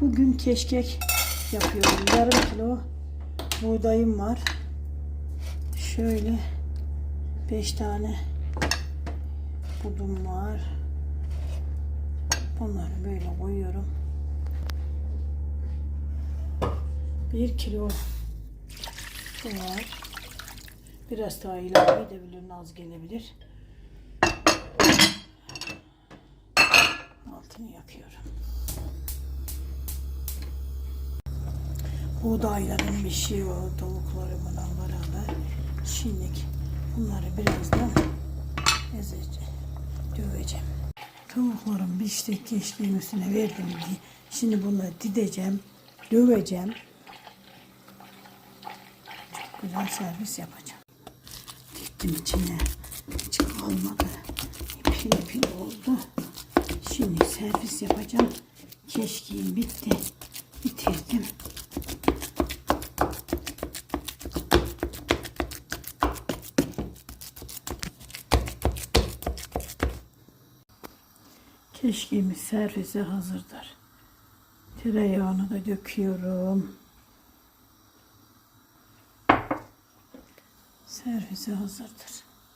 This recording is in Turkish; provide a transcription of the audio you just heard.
Bugün keşkek yapıyorum. Yarım kilo buğdayım var. Şöyle 5 tane budum var. Bunları böyle koyuyorum. 1 kilo var. Biraz daha ilave edebilirim. Az gelebilir. Altını yakıyorum. Buğdayların bir şey o tavuklarımla beraber. Şimdi bunları birazdan ezeceğim, döveceğim. Tavuklarım pişti, keşkeğin üstüne verdim diye. Şimdi bunları dideceğim, döveceğim. Çok güzel servis yapacağım. Diktim içine. Hiç kalmadı. İpil ipil oldu. Şimdi servis yapacağım. Keşkeğim bitti. Bitirdim. Keşkeğimiz servise hazırdır. Tereyağını da döküyorum. Servise hazırdır.